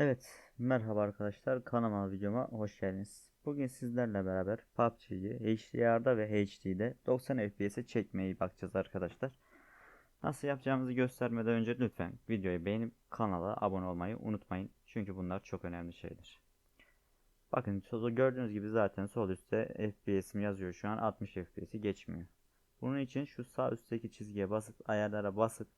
Evet, merhaba arkadaşlar. Kanalıma videoma hoş geldiniz. Bugün sizlerle beraber PUBG'yi HDR'da ve HD'de 90 FPS'e çekmeyi bakacağız arkadaşlar. Nasıl yapacağımızı göstermeden önce lütfen videoyu beğenip kanala abone olmayı unutmayın. Çünkü bunlar çok önemli şeyler. Bakın gördüğünüz gibi zaten sol üstte FPS'im yazıyor şu an 60 FPS'i geçmiyor. Bunun için şu sağ üstteki çizgiye basıp ayarlara basıp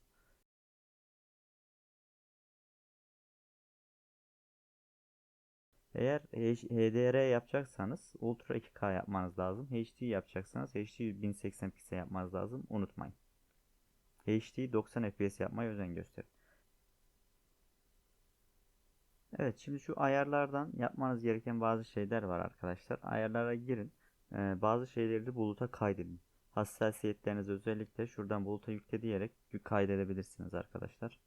Eğer HDR yapacaksanız Ultra 2K yapmanız lazım. HD yapacaksanız HD 1080 piksel yapmanız lazım. Unutmayın. HD 90 FPS yapmaya özen gösterin. Evet şimdi şu ayarlardan yapmanız gereken bazı şeyler var arkadaşlar. Ayarlara girin. Ee, bazı şeyleri de buluta kaydedin. Hassasiyetlerinizi özellikle şuradan buluta yükle diyerek kaydedebilirsiniz arkadaşlar.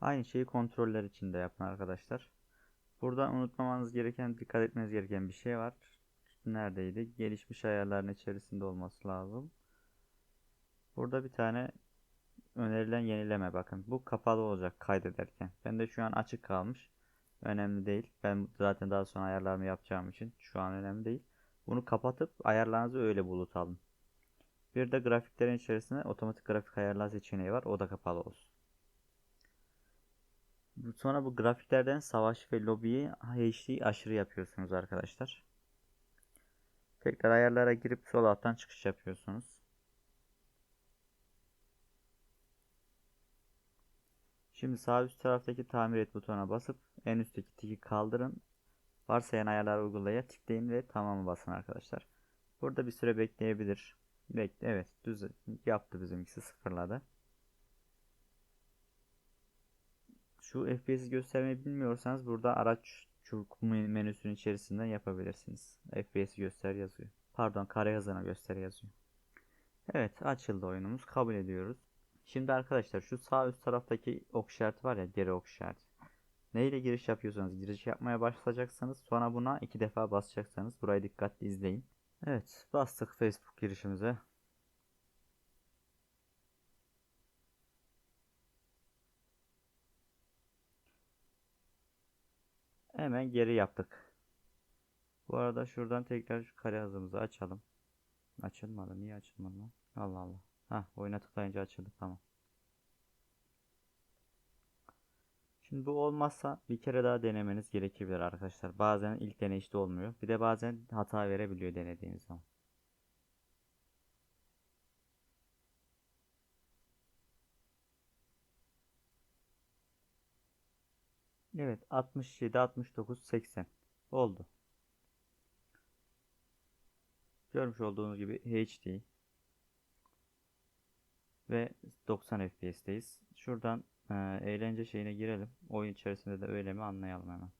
Aynı şeyi kontroller için de yapın arkadaşlar. Burada unutmamanız gereken, dikkat etmeniz gereken bir şey var. Neredeydi? Gelişmiş ayarların içerisinde olması lazım. Burada bir tane önerilen yenileme bakın. Bu kapalı olacak kaydederken. Ben de şu an açık kalmış. Önemli değil. Ben zaten daha sonra ayarlarımı yapacağım için şu an önemli değil. Bunu kapatıp ayarlarınızı öyle bulut alın. Bir de grafiklerin içerisinde otomatik grafik ayarlar seçeneği var. O da kapalı olsun. Sonra bu grafiklerden savaş ve lobiyi HD aşırı yapıyorsunuz arkadaşlar. Tekrar ayarlara girip sol alttan çıkış yapıyorsunuz. Şimdi sağ üst taraftaki tamir et butonuna basıp en üstteki tiki kaldırın. Varsayan ayarlar uygulaya tıklayın ve tamamı basın arkadaşlar. Burada bir süre bekleyebilir. Bekle evet düz yaptı bizimkisi sıfırladı. Şu FPS'i göstermeyi bilmiyorsanız burada araç çubuk menüsünün içerisinden yapabilirsiniz. FPS'i göster yazıyor. Pardon kare hızına göster yazıyor. Evet açıldı oyunumuz. Kabul ediyoruz. Şimdi arkadaşlar şu sağ üst taraftaki ok işareti var ya geri ok işareti. Ne ile giriş yapıyorsanız giriş yapmaya başlayacaksınız. Sonra buna iki defa basacaksınız. Burayı dikkatli izleyin. Evet bastık Facebook girişimize. Hemen geri yaptık. Bu arada şuradan tekrar şu kare hızımızı açalım. Açılmadı. Niye açılmadı? Allah Allah. Ha, oyuna tıklayınca açıldı. Tamam. Şimdi bu olmazsa bir kere daha denemeniz gerekebilir arkadaşlar. Bazen ilk deneyişte olmuyor. Bir de bazen hata verebiliyor denediğiniz zaman. Evet 67, 69, 80 oldu. Görmüş olduğunuz gibi HD ve 90 FPS'teyiz. Şuradan e, eğlence şeyine girelim. Oyun içerisinde de öyle mi anlayalım hemen.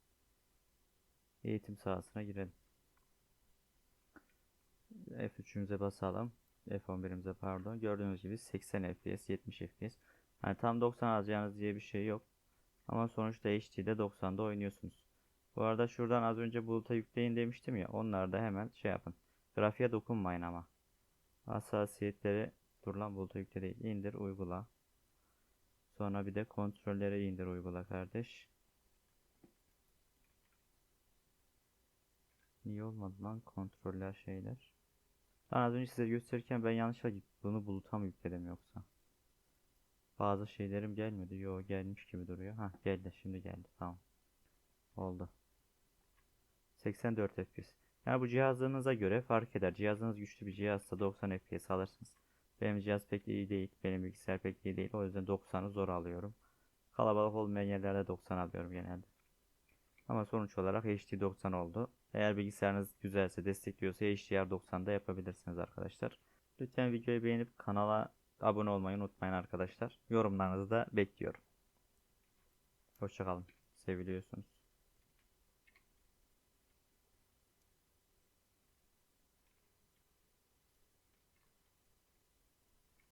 Eğitim sahasına girelim. F3'ümüze basalım. F11'imize pardon. Gördüğünüz gibi 80 FPS, 70 FPS. Yani tam 90 alacağınız diye bir şey yok. Ama sonuçta HD'de 90'da oynuyorsunuz. Bu arada şuradan az önce buluta yükleyin demiştim ya. Onlar da hemen şey yapın. Grafiğe dokunmayın ama. Hassasiyetleri dur lan buluta yükle değil. İndir uygula. Sonra bir de kontrolleri indir uygula kardeş. Niye olmadı lan kontroller şeyler? Ben az önce size gösterirken ben yanlışlıkla bunu buluta mı yükledim yoksa? Bazı şeylerim gelmedi. Yo gelmiş gibi duruyor. Ha geldi şimdi geldi. Tamam. Oldu. 84 FPS. Yani bu cihazınıza göre fark eder. Cihazınız güçlü bir cihazsa 90 FPS alırsınız. Benim cihaz pek iyi değil. Benim bilgisayar pek iyi değil. O yüzden 90'ı zor alıyorum. Kalabalık olmayan yerlerde 90 alıyorum genelde. Ama sonuç olarak HD 90 oldu. Eğer bilgisayarınız güzelse destekliyorsa HDR 90'da yapabilirsiniz arkadaşlar. Lütfen videoyu beğenip kanala abone olmayı unutmayın arkadaşlar. Yorumlarınızı da bekliyorum. Hoşçakalın. Seviliyorsunuz.